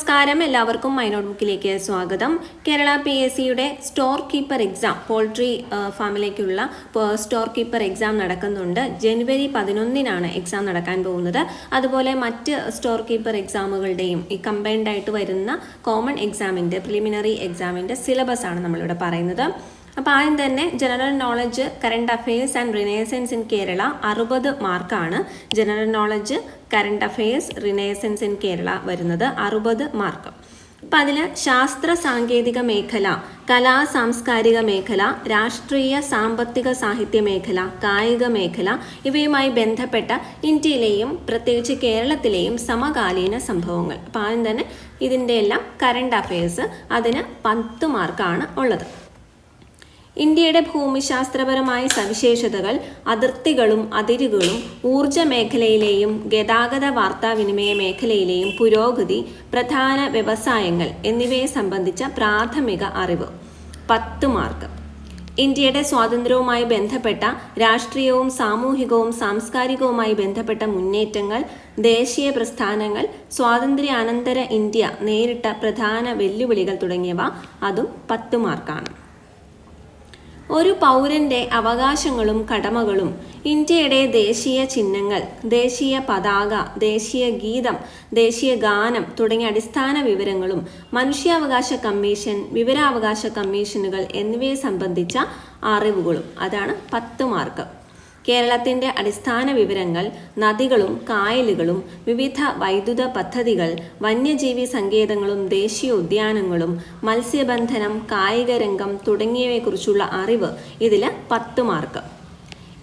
നമസ്കാരം. എല്ലാവർക്കും my note ബുക്കിലേക്ക് സ്വാഗതം. കേരള പി എസ് സിയുടെ സ്റ്റോർ കീപ്പർ എക്സാം പോൾട്രി ഫാമിലേക്കുള്ള സ്റ്റോർ കീപ്പർ എക്സാം നടക്കുന്നുണ്ട്. ജനുവരി പതിനൊന്നിനാണ് എക്സാം നടക്കാൻ പോകുന്നത്. അതുപോലെ മറ്റ് സ്റ്റോർ കീപ്പർ എക്സാമുകളുടെയും ഈ കമ്പൈൻഡ് ആയിട്ട് വരുന്ന കോമൺ എക്സാമിന്റെ പ്രിലിമിനറി എക്സാമിന്റെ സിലബസ് ആണ് നമ്മളിവിടെ പറയുന്നത്. അപ്പോൾ ആദ്യം തന്നെ general knowledge current affairs and renaissance in Kerala അറുപത് മാർക്കാണ് general knowledge current affairs renaissance in Kerala വരുന്നത് അറുപത് മാർക്ക് അപ്പം അതിൽ ശാസ്ത്ര സാങ്കേതിക മേഖല കലാ സാംസ്കാരിക മേഖല രാഷ്ട്രീയ സാമ്പത്തിക സാഹിത്യ മേഖല കായിക മേഖല ഇവയുമായി ബന്ധപ്പെട്ട ഇന്ത്യയിലെയും പ്രത്യേകിച്ച് കേരളത്തിലെയും സമകാലീന സംഭവങ്ങൾ. അപ്പം ആദ്യം തന്നെ ഇതിന്റെ എല്ലാം കറണ്ട് അഫയേഴ്സ് അതിന് പത്ത് മാർക്കാണ് ഉള്ളത്. ഇന്ത്യയുടെ ഭൂമിശാസ്ത്രപരമായ സവിശേഷതകൾ അതിർത്തികളും അതിരുകളും ഊർജ മേഖലയിലെയും ഗതാഗത വാർത്താവിനിമയ മേഖലയിലെയും പുരോഗതി പ്രധാന വ്യവസായങ്ങൾ എന്നിവയെ സംബന്ധിച്ച പ്രാഥമിക അറിവ്. പത്ത് മാർക്ക്. ഇന്ത്യയുടെ സ്വാതന്ത്ര്യവുമായി ബന്ധപ്പെട്ട രാഷ്ട്രീയവും സാമൂഹികവും സാംസ്കാരികവുമായി ബന്ധപ്പെട്ട മുന്നേറ്റങ്ങൾ ദേശീയ പ്രസ്ഥാനങ്ങൾ സ്വാതന്ത്ര്യാനന്തര ഇന്ത്യ നേരിട്ട പ്രധാന വെല്ലുവിളികൾ തുടങ്ങിയവ അതും പത്ത് മാർക്കാണ്. ഒരു പൗരന്റെ അവകാശങ്ങളും കടമകളും ഇന്ത്യയുടെ ദേശീയ ചിഹ്നങ്ങൾ ദേശീയ പതാക ദേശീയ ഗീതം ദേശീയ ഗാനം തുടങ്ങിയ അടിസ്ഥാന വിവരങ്ങളും മനുഷ്യാവകാശ കമ്മീഷൻ വിവരാവകാശ കമ്മീഷനുകൾ എന്നിവയെ സംബന്ധിച്ച അറിവുകളും. അതാണ് പത്ത് മാർക്ക്. കേരളത്തിന്റെ അടിസ്ഥാന വിവരങ്ങൾ നദികളും കായലുകളും വിവിധ വൈദ്യുത പദ്ധതികൾ വന്യജീവി സങ്കേതങ്ങളും ദേശീയ ഉദ്യാനങ്ങളും മത്സ്യബന്ധനം കായിക രംഗം തുടങ്ങിയവയെക്കുറിച്ചുള്ള അറിവ് ഇതിൽ പത്ത് മാർക്ക്.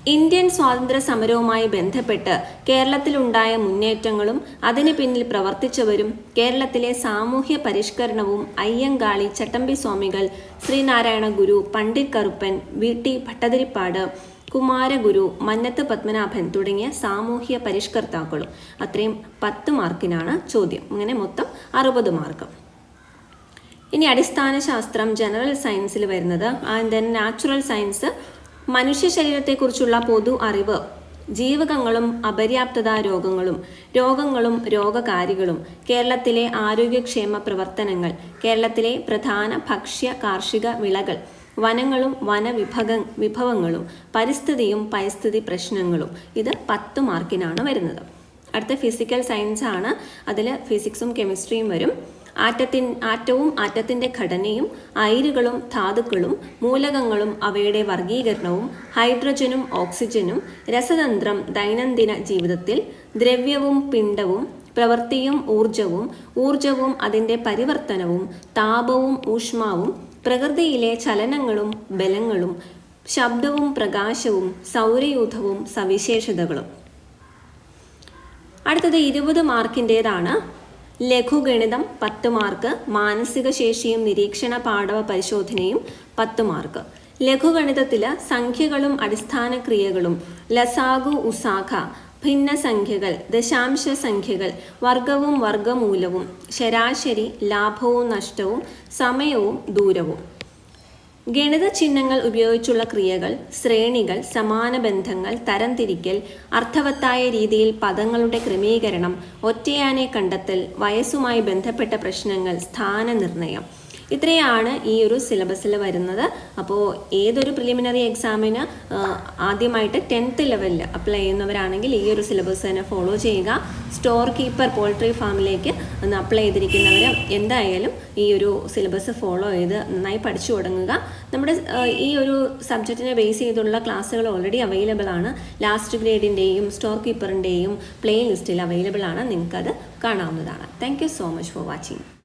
ഇന്ത്യൻ സ്വാതന്ത്ര്യ സമരവുമായി ബന്ധപ്പെട്ട് കേരളത്തിലുണ്ടായ മുന്നേറ്റങ്ങളും അതിന് പിന്നിൽ പ്രവർത്തിച്ചവരും കേരളത്തിലെ സാമൂഹ്യ പരിഷ്കരണവും അയ്യങ്കാളി ചട്ടമ്പി സ്വാമികൾ ശ്രീനാരായണ ഗുരു പണ്ഡിറ്റ് കറുപ്പൻ വി ടി ഭട്ടതിരിപ്പാട് കുമാരഗുരു മന്നത്ത് പത്മനാഭൻ തുടങ്ങിയ സാമൂഹ്യ പരിഷ്കർത്താക്കളും അത്രയും പത്ത് മാർക്കിനാണ് ചോദ്യം. അങ്ങനെ മൊത്തം അറുപത് മാർക്ക്. ഇനി അടിസ്ഥാന ശാസ്ത്രം ജനറൽ സയൻസിൽ വരുന്നത് ആൻഡ് ദെൻ നാച്ചുറൽ സയൻസ് മനുഷ്യ ശരീരത്തെക്കുറിച്ചുള്ള പൊതു അറിവ് ജീവകങ്ങളും അപര്യാപ്തത രോഗങ്ങളും രോഗങ്ങളും രോഗകാരികളും കേരളത്തിലെ ആരോഗ്യക്ഷേമ പ്രവർത്തനങ്ങൾ കേരളത്തിലെ പ്രധാന ഭക്ഷ്യ കാർഷിക വിളകൾ വനങ്ങളും വനവിഭവ വിഭവങ്ങളും പരിസ്ഥിതിയും പരിസ്ഥിതി പ്രശ്നങ്ങളും. ഇത് പത്ത് മാർക്കിനാണ് വരുന്നത്. അടുത്ത ഫിസിക്കൽ സയൻസ് ആണ്. അതിൽ ഫിസിക്സും കെമിസ്ട്രിയും വരും. ആറ്റത്തിൻ ആറ്റവും ആറ്റത്തിന്റെ ഘടനയും അയിരുകളും ധാതുക്കളും മൂലകങ്ങളും അവയുടെ വർഗീകരണവും ഹൈഡ്രജനും ഓക്സിജനും രസതന്ത്രം ദൈനംദിന ജീവിതത്തിൽ ദ്രവ്യവും പിണ്ഡവും പ്രവൃത്തിയും ഊർജവും ഊർജവും അതിന്റെ പരിവർത്തനവും താപവും ഊഷ്മാവും പ്രകൃതിയിലെ ചലനങ്ങളും ബലങ്ങളും ശബ്ദവും പ്രകാശവും സൗരയൂഥവും സവിശേഷതകളും. അടുത്തത് ഇരുപത് മാർക്കിന്റേതാണ്. ലഘുഗണിതം പത്ത് മാർക്ക് മാനസിക ശേഷിയും നിരീക്ഷണ പാഠവ പരിശോധനയും പത്ത് മാർക്ക്. ലഘുഗണിതത്തിൽ സംഖ്യകളും അടിസ്ഥാന ക്രിയകളും ലസാഗു ഉസാഖ ഭിന്നസംഖ്യകൾ ദശാംശ സംഖ്യകൾ വർഗവും വർഗമൂലവും ശരാശരി ലാഭവും നഷ്ടവും സമയവും ദൂരവും. ഗണിത ചിഹ്നങ്ങൾ ഉപയോഗിച്ചുള്ള ക്രിയകൾ ശ്രേണികൾ സമാന ബന്ധങ്ങൾ തരംതിരിക്കൽ അർത്ഥവത്തായ രീതിയിൽ പദങ്ങളുടെ ക്രമീകരണം ഒറ്റയാനെ കണ്ടെത്തൽ വയസ്സുമായി ബന്ധപ്പെട്ട പ്രശ്നങ്ങൾ സ്ഥാനനിർണയം ഇത്രയാണ് ഈ ഒരു സിലബസിൽ വരുന്നത്. അപ്പോൾ ഏതൊരു പ്രിലിമിനറി എക്സാമിന് ആദ്യമായിട്ട് ടെൻത്ത് ലെവലിൽ അപ്ലൈ ചെയ്യുന്നവരാണെങ്കിൽ ഈ ഒരു സിലബസ് തന്നെ ഫോളോ ചെയ്യുക. സ്റ്റോർ കീപ്പർ പോൾട്രി ഫാമിലേക്ക് അപ്ലൈ ചെയ്തിരിക്കുന്നവർ എന്തായാലും ഈ ഒരു സിലബസ് ഫോളോ ചെയ്ത് നന്നായി പഠിച്ചു തുടങ്ങുക. നമ്മുടെ ഈ ഒരു സബ്ജക്റ്റിനെ ബേസ് ചെയ്തുള്ള ക്ലാസ്സുകൾ ഓൾറെഡി അവൈലബിൾ ആണ്. ലാസ്റ്റ് ഗ്രേഡിന്റെയും സ്റ്റോർ കീപ്പറിന്റെയും പ്ലേ ലിസ്റ്റിൽ അവൈലബിൾ ആണ്. നിങ്ങൾക്കത് കാണാവുന്നതാണ്. Thank you so much for watching